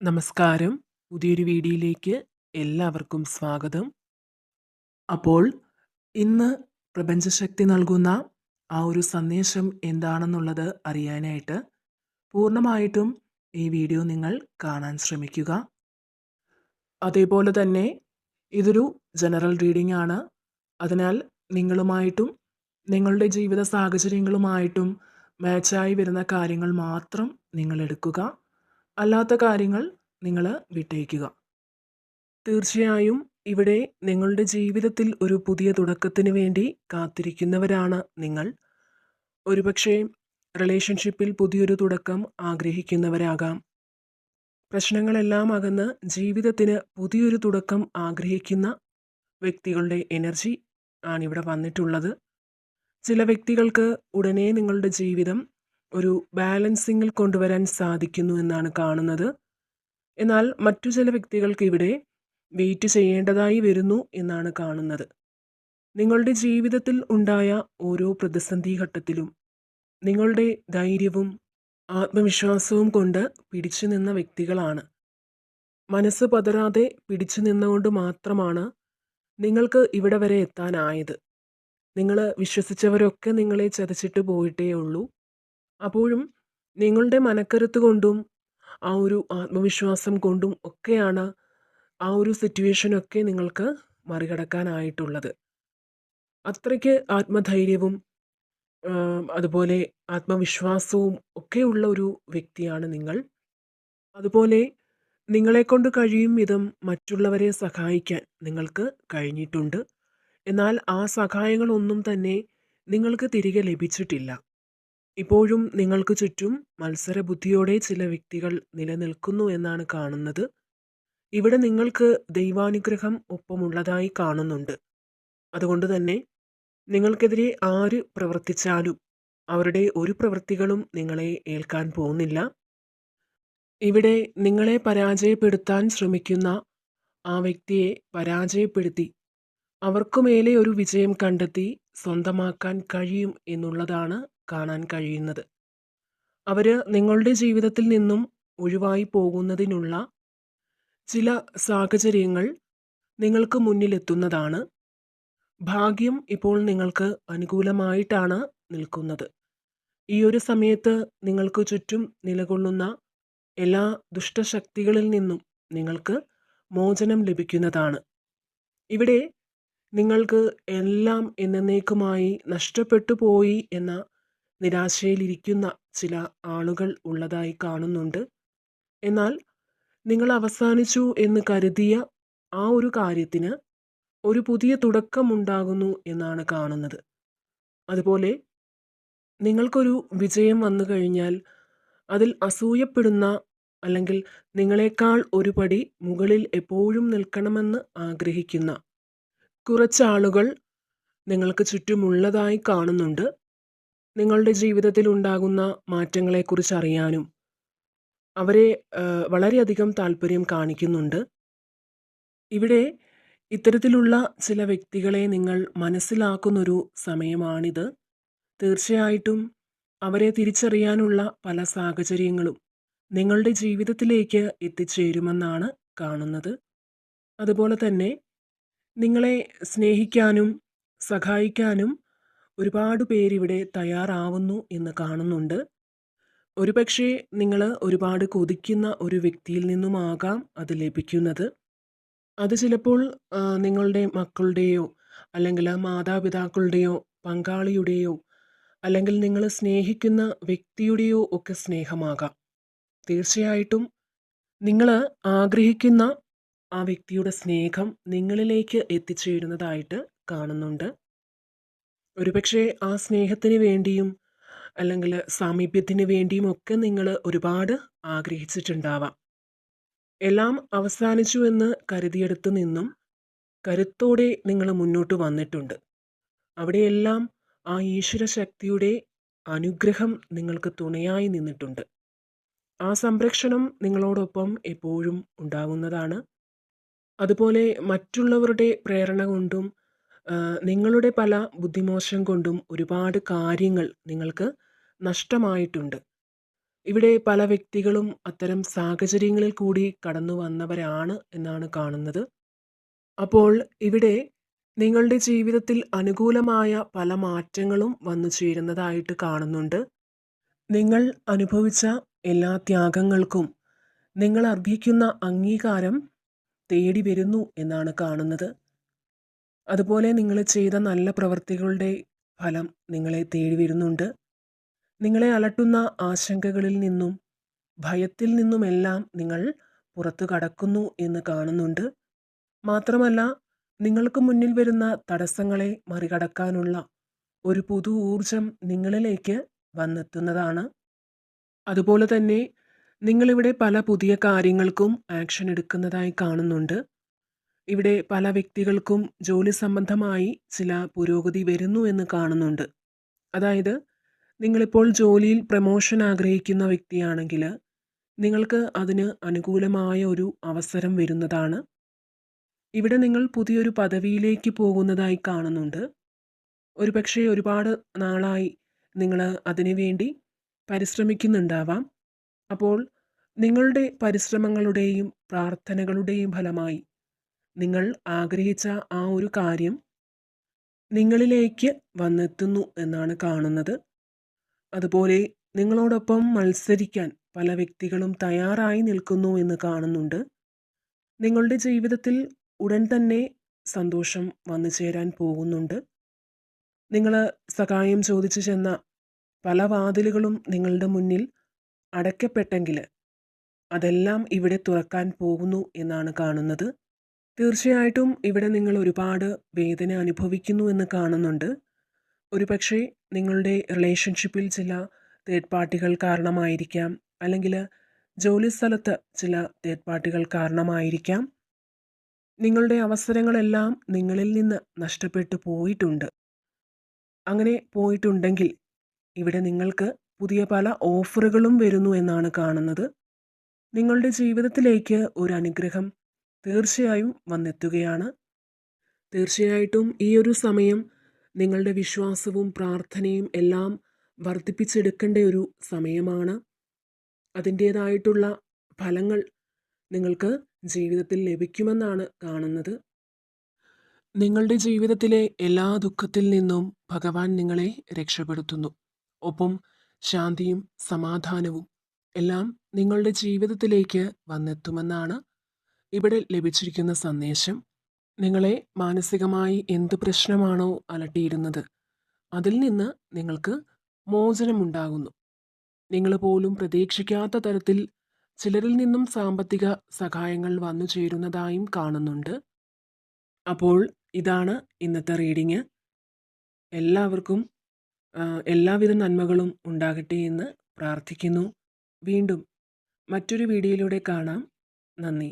നമസ്കാരം. പുതിയൊരു വീഡിയോയിലേക്ക് എല്ലാവർക്കും സ്വാഗതം. അപ്പോൾ ഇന്ന് പ്രപഞ്ചശക്തി നൽകുന്ന ആ ഒരു സന്ദേശം എന്താണെന്നുള്ളത് അറിയാനായിട്ട് പൂർണമായിട്ടും ഈ വീഡിയോ നിങ്ങൾ കാണാൻ ശ്രമിക്കുക. അതേപോലെ തന്നെ ഇതൊരു ജനറൽ റീഡിംഗ് ആണ്. അതിനാൽ നിങ്ങളുമായിട്ടും നിങ്ങളുടെ ജീവിത സാഹചര്യങ്ങളുമായിട്ടും മാച്ചായി വരുന്ന കാര്യങ്ങൾ മാത്രം നിങ്ങൾ എടുക്കുക. അല്ലാത്ത കാര്യങ്ങൾ നിങ്ങൾ വിട്ടേക്കുക. തീർച്ചയായും ഇവിടെ നിങ്ങളുടെ ജീവിതത്തിൽ ഒരു പുതിയ തുടക്കത്തിന് വേണ്ടി കാത്തിരിക്കുന്നവരാണ് നിങ്ങൾ. ഒരുപക്ഷെ റിലേഷൻഷിപ്പിൽ പുതിയൊരു തുടക്കം ആഗ്രഹിക്കുന്നവരാകാം. പ്രശ്നങ്ങളെല്ലാം അകന്ന് ജീവിതത്തിന് പുതിയൊരു തുടക്കം ആഗ്രഹിക്കുന്ന വ്യക്തികളുടെ എനർജി ആണിവിടെ വന്നിട്ടുള്ളത്. ചില വ്യക്തികൾക്ക് ഉടനെ നിങ്ങളുടെ ജീവിതം ഒരു ബാലൻസിങ്ങിൽ കൊണ്ടുവരാൻ സാധിക്കുന്നു എന്നാണ് കാണുന്നത്. എന്നാൽ മറ്റു ചില വ്യക്തികൾക്ക് ഇവിടെ വെയിറ്റ് ചെയ്യേണ്ടതായി വരുന്നു എന്നാണ് കാണുന്നത്. നിങ്ങളുടെ ജീവിതത്തിൽ ഉണ്ടായ ഓരോ പ്രതിസന്ധി ഘട്ടത്തിലും നിങ്ങളുടെ ധൈര്യവും ആത്മവിശ്വാസവും കൊണ്ട് പിടിച്ചു നിന്ന വ്യക്തികളാണ്. മനസ്സ് പതരാതെ പിടിച്ചു നിന്നുകൊണ്ട് മാത്രമാണ് നിങ്ങൾക്ക് ഇവിടെ വരെ എത്താനായത്. നിങ്ങൾ വിശ്വസിച്ചവരൊക്കെ നിങ്ങളെ ചതച്ചിട്ട് പോയിട്ടേ ഉള്ളൂ. അപ്പോഴും നിങ്ങളുടെ മനക്കരുത്ത് കൊണ്ടും ആ ഒരു ആത്മവിശ്വാസം കൊണ്ടും ഒക്കെയാണ് ആ ഒരു സിറ്റുവേഷനൊക്കെ നിങ്ങൾക്ക് മറികടക്കാനായിട്ടുള്ളത്. അത്രയ്ക്ക് ആത്മധൈര്യവും അതുപോലെ ആത്മവിശ്വാസവും ഒക്കെയുള്ള ഒരു വ്യക്തിയാണ് നിങ്ങൾ. അതുപോലെ നിങ്ങളെക്കൊണ്ട് കഴിയും വിധം മറ്റുള്ളവരെ സഹായിക്കാൻ നിങ്ങൾക്ക് കഴിഞ്ഞിട്ടുണ്ട്. എന്നാൽ ആ സഹായങ്ങളൊന്നും തന്നെ നിങ്ങൾക്ക് തിരികെ ലഭിച്ചിട്ടില്ല. ഇപ്പോഴും നിങ്ങൾക്ക് ചുറ്റും മത്സരബുദ്ധിയോടെ ചില വ്യക്തികൾ നിലനിൽക്കുന്നു എന്നാണ് കാണുന്നത്. ഇവിടെ നിങ്ങൾക്ക് ദൈവാനുഗ്രഹം ഒപ്പമുള്ളതായി കാണുന്നുണ്ട്. അതുകൊണ്ട് തന്നെ നിങ്ങൾക്കെതിരെ ആര് പ്രവർത്തിച്ചാലും അവരുടെ ഒരു പ്രവൃത്തികളും നിങ്ങളെ ഏൽക്കാൻ പോകുന്നില്ല. ഇവിടെ നിങ്ങളെ പരാജയപ്പെടുത്താൻ ശ്രമിക്കുന്ന ആ വ്യക്തിയെ പരാജയപ്പെടുത്തി അവർക്കുമേലെ ഒരു വിജയം കണ്ടെത്തി സ്വന്തമാക്കാൻ കഴിയും എന്നുള്ളതാണ് കാണാൻ കഴിയുന്നത്. അവർ നിങ്ങളുടെ ജീവിതത്തിൽ നിന്നും ഒഴിവായി പോകുന്നതിനുള്ള ചില സാഹചര്യങ്ങൾ നിങ്ങൾക്ക് മുന്നിലെത്തുന്നതാണ്. ഭാഗ്യം ഇപ്പോൾ നിങ്ങൾക്ക് അനുകൂലമായിട്ടാണ് നിൽക്കുന്നത്. ഈ ഒരു സമയത്ത് നിങ്ങൾക്ക് ചുറ്റും നിലകൊള്ളുന്ന എല്ലാ ദുഷ്ടശക്തികളിൽ നിന്നും നിങ്ങൾക്ക് മോചനം ലഭിക്കുന്നതാണ്. ഇവിടെ നിങ്ങൾക്ക് എല്ലാം എന്നേക്കുമായി നഷ്ടപ്പെട്ടു പോയി എന്ന നിരാശയിലിരിക്കുന്ന ചില ആളുകൾ ഉള്ളതായി കാണുന്നുണ്ട്. എന്നാൽ നിങ്ങൾ അവസാനിച്ചു എന്ന് കരുതിയ ആ ഒരു കാര്യത്തിന് ഒരു പുതിയ തുടക്കമുണ്ടാകുന്നു എന്നാണ് കാണുന്നത്. അതുപോലെ നിങ്ങൾക്കൊരു വിജയം വന്നു കഴിഞ്ഞാൽ അതിൽ അസൂയപ്പെടുന്ന അല്ലെങ്കിൽ നിങ്ങളെക്കാൾ ഒരു പടി മുകളിൽ എപ്പോഴും നിൽക്കണമെന്ന് ആഗ്രഹിക്കുന്ന കുറച്ചാളുകൾ നിങ്ങൾക്ക് ചുറ്റുമുള്ളതായി കാണുന്നുണ്ട്. നിങ്ങളുടെ ജീവിതത്തിൽ ഉണ്ടാകുന്ന മാറ്റങ്ങളെക്കുറിച്ച് അറിയാനും അവരെ വളരെയധികം താല്പര്യം കാണിക്കുന്നുണ്ട്. ഇവിടെ ഇത്തരത്തിലുള്ള ചില വ്യക്തികളെ നിങ്ങൾ മനസ്സിലാക്കുന്നൊരു സമയമാണിത്. തീർച്ചയായിട്ടും അവരെ തിരിച്ചറിയാനുള്ള പല സാഹചര്യങ്ങളും നിങ്ങളുടെ ജീവിതത്തിലേക്ക് എത്തിച്ചേരുമെന്നാണ് കാണുന്നത്. അതുപോലെ തന്നെ നിങ്ങളെ സ്നേഹിക്കാനും സഹായിക്കാനും ഒരുപാട് പേരിവിടെ തയ്യാറാവുന്നു എന്ന് കാണുന്നുണ്ട്. ഒരുപക്ഷെ നിങ്ങൾ ഒരുപാട് കൊതിക്കുന്ന ഒരു വ്യക്തിയിൽ നിന്നുമാകാം അത് ലഭിക്കുന്നത്. അത് ചിലപ്പോൾ നിങ്ങളുടെ മക്കളുടെയോ അല്ലെങ്കിൽ മാതാപിതാക്കളുടെയോ പങ്കാളിയുടെയോ അല്ലെങ്കിൽ നിങ്ങൾ സ്നേഹിക്കുന്ന വ്യക്തിയുടെയോ ഒക്കെ സ്നേഹമാകാം. തീർച്ചയായിട്ടും നിങ്ങൾ ആഗ്രഹിക്കുന്ന ആ വ്യക്തിയുടെ സ്നേഹം നിങ്ങളിലേക്ക് എത്തിച്ചേരുന്നതായിട്ട് കാണുന്നുണ്ട്. ഒരുപക്ഷെ ആ സ്നേഹത്തിന് വേണ്ടിയും അല്ലെങ്കിൽ സാമീപ്യത്തിന് വേണ്ടിയും ഒക്കെ നിങ്ങൾ ഒരുപാട് ആഗ്രഹിച്ചിട്ടുണ്ടാവാം. എല്ലാം അവസാനിച്ചു എന്ന് കരുതിയെടുത്ത് നിന്നും കരുത്തോടെ നിങ്ങൾ മുന്നോട്ട് വന്നിട്ടുണ്ട്. അവിടെയെല്ലാം ആ ഈശ്വര ശക്തിയുടെ അനുഗ്രഹം നിങ്ങൾക്ക് തുണയായി നിന്നിട്ടുണ്ട്. ആ സംരക്ഷണം നിങ്ങളോടൊപ്പം എപ്പോഴും ഉണ്ടാകുന്നതാണ് അതുപോലെ മറ്റുള്ളവരുടെ പ്രേരണ കൊണ്ടും നിങ്ങളുടെ പല ബുദ്ധിമോശം കൊണ്ടും ഒരുപാട് കാര്യങ്ങൾ നിങ്ങൾക്ക് നഷ്ടമായിട്ടുണ്ട് ഇവിടെ പല വ്യക്തികളും അത്തരം സാഹചര്യങ്ങളിൽ കൂടി കടന്നു വന്നവരാണ് എന്നാണ് കാണുന്നത്. അപ്പോൾ ഇവിടെ നിങ്ങളുടെ ജീവിതത്തിൽ അനുകൂലമായ പല മാറ്റങ്ങളും വന്നു ചേരുന്നതായിട്ട് കാണുന്നുണ്ട്. നിങ്ങൾ അനുഭവിച്ച എല്ലാ ത്യാഗങ്ങൾക്കും നിങ്ങൾ അർഹിക്കുന്ന അംഗീകാരം തേടി വരുന്നു എന്നാണ് കാണുന്നത്. അതുപോലെ നിങ്ങൾ ചെയ്ത നല്ല പ്രവൃത്തികളുടെ ഫലം നിങ്ങളെ തേടി വരുന്നുണ്ട്. നിങ്ങളെ അലട്ടുന്ന ആശങ്കകളിൽ നിന്നും ഭയത്തിൽ നിന്നുമെല്ലാം നിങ്ങൾ പുറത്തു കടക്കുന്നു എന്ന് കാണുന്നുണ്ട്. മാത്രമല്ല നിങ്ങൾക്ക് മുന്നിൽ വരുന്ന തടസ്സങ്ങളെ മറികടക്കാനുള്ള ഒരു പുതു ഊർജം നിങ്ങളിലേക്ക് വന്നെത്തുന്നതാണ്. അതുപോലെ തന്നെ നിങ്ങളിവിടെ പല പുതിയ കാര്യങ്ങൾക്കും ആക്ഷൻ എടുക്കുന്നതായി കാണുന്നുണ്ട്. ഇവിടെ പല വ്യക്തികൾക്കും ജോലി സംബന്ധമായി ചില പുരോഗതി വരുന്നു എന്ന് കാണുന്നുണ്ട്. അതായത് നിങ്ങളിപ്പോൾ ജോലിയിൽ പ്രമോഷൻ ആഗ്രഹിക്കുന്ന വ്യക്തിയാണെങ്കിൽ നിങ്ങൾക്ക് അതിന് അനുകൂലമായ ഒരു അവസരം വരുന്നതാണ്. ഇവിടെ നിങ്ങൾ പുതിയൊരു പദവിയിലേക്ക് പോകുന്നതായി കാണുന്നുണ്ട്. ഒരുപക്ഷേ ഒരുപാട് നാളായി നിങ്ങൾ അതിനുവേണ്ടി പരിശ്രമിക്കുന്നുണ്ടാവാം. അപ്പോൾ നിങ്ങളുടെ പരിശ്രമങ്ങളുടെയും പ്രാർത്ഥനകളുടെയും ഫലമായി നിങ്ങൾ ആഗ്രഹിച്ച ആ ഒരു കാര്യം നിങ്ങളിലേക്ക് വന്നെത്തുന്നു എന്നാണ് കാണുന്നത്. അതുപോലെ നിങ്ങളോടൊപ്പം മത്സരിക്കാൻ പല വ്യക്തികളും തയ്യാറായി നിൽക്കുന്നു എന്ന് കാണുന്നുണ്ട്. നിങ്ങളുടെ ജീവിതത്തിൽ ഉടൻ തന്നെ സന്തോഷം വന്നു ചേരാൻ പോകുന്നുണ്ട്. നിങ്ങൾ സഹായം ചോദിച്ചു ചെന്ന പല വാതിലുകളും നിങ്ങളുടെ മുന്നിൽ അടയ്ക്കപ്പെട്ടെങ്കിൽ അതെല്ലാം ഇവിടെ തുറക്കാൻ പോകുന്നു എന്നാണ് കാണുന്നത്. തീർച്ചയായിട്ടും ഇവിടെ നിങ്ങൾ ഒരുപാട് വേദന അനുഭവിക്കുന്നു എന്ന് കാണുന്നുണ്ട്. ഒരുപക്ഷേ നിങ്ങളുടെ റിലേഷൻഷിപ്പിൽ ചില തേർഡ് പാർട്ടികൾ കാരണമായിരിക്കാം. അല്ലെങ്കിൽ ജോലിസ്ഥലത്ത് ചില തേർഡ് പാർട്ടികൾ കാരണമായിരിക്കാം. നിങ്ങളുടെ അവസരങ്ങളെല്ലാം നിങ്ങളിൽ നിന്ന് നഷ്ടപ്പെട്ടു പോയിട്ടുണ്ട്. അങ്ങനെ പോയിട്ടുണ്ടെങ്കിൽ ഇവിടെ നിങ്ങൾക്ക് പുതിയ പല ഓഫറുകളും വരുന്നു എന്നാണ് കാണുന്നത്. നിങ്ങളുടെ ജീവിതത്തിലേക്ക് ഒരു അനുഗ്രഹം തീർച്ചയായും വന്നെത്തുകയാണ്. തീർച്ചയായിട്ടും ഈ ഒരു സമയം നിങ്ങളുടെ വിശ്വാസവും പ്രാർത്ഥനയും എല്ലാം വർദ്ധിപ്പിച്ചെടുക്കേണ്ട ഒരു സമയമാണ്. അതിന്റേതായിട്ടുള്ള ഫലങ്ങൾ നിങ്ങൾക്ക് ജീവിതത്തിൽ ലഭിക്കുമെന്നാണ് കാണുന്നത്. നിങ്ങളുടെ ജീവിതത്തിലെ എല്ലാ ദുഃഖത്തിൽ നിന്നും ഭഗവാൻ നിങ്ങളെ രക്ഷപ്പെടുത്തുന്നു. ഒപ്പം ശാന്തിയും സമാധാനവും എല്ലാം നിങ്ങളുടെ ജീവിതത്തിലേക്ക് വന്നെത്തുമെന്നാണ് ഇവിടെ ലഭിച്ചിരിക്കുന്ന സന്ദേശം. നിങ്ങളെ മാനസികമായി എന്ത് പ്രശ്നമാണോ അലട്ടിയിരുന്നത് അതിൽ നിന്ന് നിങ്ങൾക്ക് മോചനമുണ്ടാകുന്നു. നിങ്ങൾ പോലും പ്രതീക്ഷിക്കാത്ത തരത്തിൽ ചിലരിൽ നിന്നും സാമ്പത്തിക സഹായങ്ങൾ വന്നു ചേരുന്നതായും കാണുന്നുണ്ട്. അപ്പോൾ ഇതാണ് ഇന്നത്തെ റീഡിങ് എല്ലാവർക്കും എല്ലാവിധ നന്മകളും ഉണ്ടാകട്ടെ എന്ന് പ്രാർത്ഥിക്കുന്നു. വീണ്ടും മറ്റൊരു വീഡിയോയിലൂടെ കാണാം. നന്ദി.